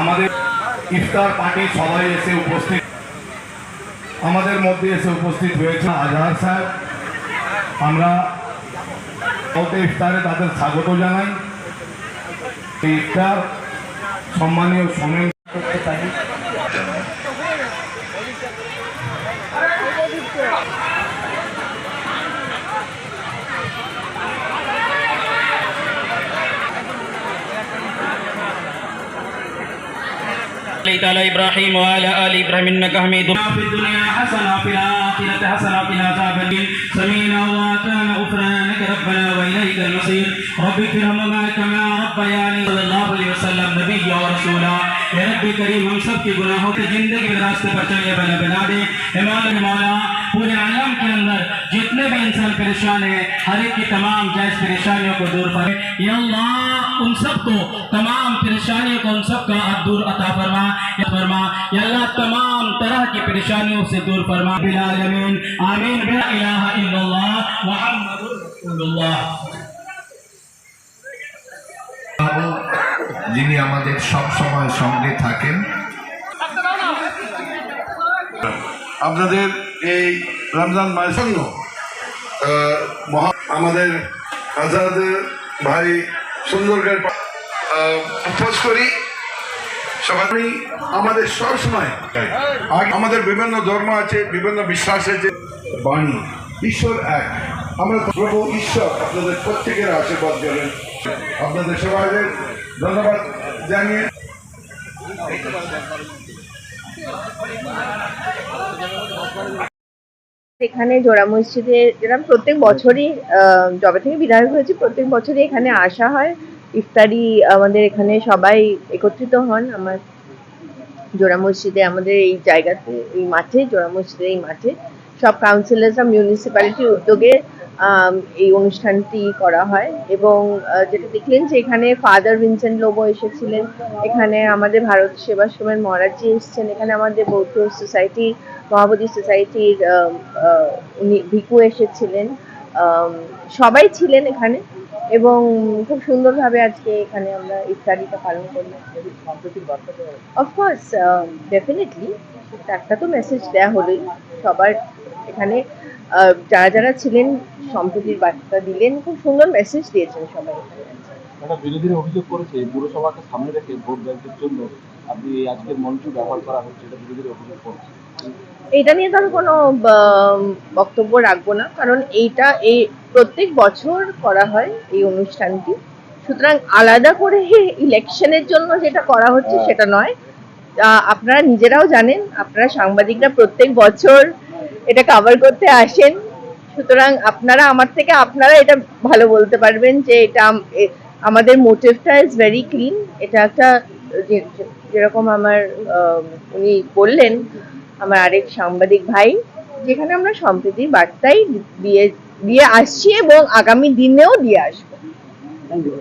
আমাদের ইফতার পার্টি সবাই এসে উপস্থিত। আমাদের মধ্যে এসে উপস্থিত হয়েছে আজহার সাহেব আমরা কাউকে ইফতারে তাদের স্বাগত জানাই। ইফতার সম্মানীয় শোনেন করতে পারি صليت على إبراهيم وعلى آل إبراهيم إنك حميد. في الدنيا حسنة وفي الآخرة حسنة وقنا عذاب النار سمينا واطعنا غفرانك ربنا وإليك المصير. رب ارحمهما كما ربياني. صلى الله عليه وسلم نبي ورسولا. या रब्बी करीम हम सब के गुनाहों की ज़िंदगी के रास्ते पर चले बना बना दे। पूरे आलम के अंदर जितने भी इंसान परेशान है, हर एक की तमाम जायज़ परेशानियों को दूर अल्लाह, उन सबको, तमाम परेशानियों को उन सबका आप दूर अता फरमा या फरमा। या अल्लाह, तमाम तरह की परेशानियों से दूर फरमा। बिलाल अमीन आमीन। बिला इलाहा इल्लल्लाह, मुहम्मदुर रसूलुल्लाह। যিনি আমাদের সব সময় সঙ্গে থাকেন। আপনাদের এই রমজান মাস জন্য আমাদের আজাদের ভাই সুন্দরগড় খোঁজ করি। সবাই আমাদের সব সময়। আমাদের বিভিন্ন ধর্ম আছে বিভিন্ন বিশ্বাস আছে। বাণী ঈশ্বর এক। আমরা প্রভু ঈশ্বর আপনাদের প্রত্যেকের আশীর্বাদ দেবেন আপনাদের সবাইদের ধন্যবাদ জানিয়ে। এখানে জোড়া মসজিদে যেরকম প্রত্যেক বছরই যবে থেকে বিধায়ক হয়েছে, প্রত্যেক বছরই এখানে আসা হয়। ইফতারি আমাদের এখানে সবাই একত্রিত হন। আমার জোড়া মসজিদে আমাদের এই জায়গাতে, এই মাঠে, জোড়া মসজিদের এই মাঠে। সব কাউন্সিলার্স মিউনিসিপ্যালিটির উদ্যোগে এই অনুষ্ঠানটি করা হয় এবং যেটা দেখলেন যে এখানে ফাদার ভিনসেন্ট লোবো এসেছিলেন, এখানে আমাদের ভারত সেবাশ্রমের মহারাজজি এসেছেন, এখানে আমাদের বৌদ্ধ সোসাইটি মহাবোধি সোসাইটির উনি ভিকু এসেছিলেন সবাই ছিলেন এখানে এবং খুব সুন্দরভাবে আজকে এখানে আমরা ইফতারিটা পালন করলাম। অফকোর্স ডেফিনেটলি একটা তো মেসেজ দেওয়া হলোই, সবার এখানে যারা যারা ছিলেন সম্প্রতির বার্তা দিলেন। খুব সুন্দর মেসেজ দিয়েছেন সবাই। একটা বিরোধীরা অভিযোগ করেছে পুরসভাকে সামনে রেখে ভোট ব্যাংকের জন্য আপনি আজকের মঞ্চ ব্যবহার করা হচ্ছে এটা বিরোধীরা অভিযোগ করছে। এটা নিয়ে তো আমি কোনো বক্তব্য রাখব না কারণ এইটা এই প্রত্যেক বছর করা হয় এই অনুষ্ঠানটি। সুতরাং আলাদা করে ইলেকশনের জন্য যেটা করা হচ্ছে সেটা নয়। আপনারা নিজেরাও জানেন আপনারা সাংবাদিকরা প্রত্যেক বছর এটা কাভার করতে আসেন। সুতরাং আপনারা আমার থেকে আপনারা এটা ভালো বলতে পারবেন যে এটা আমাদের মোটিভটা ইজ ভেরি ক্লিন এটা একটা যেরকম আমার উনি বললেন আমার আরেক সাংবাদিক ভাই যেখানে আমরা সম্প্রীতির বার্তাই দিয়ে দিয়ে আসছি এবং আগামী দিনেও দিয়ে আসব। Thank you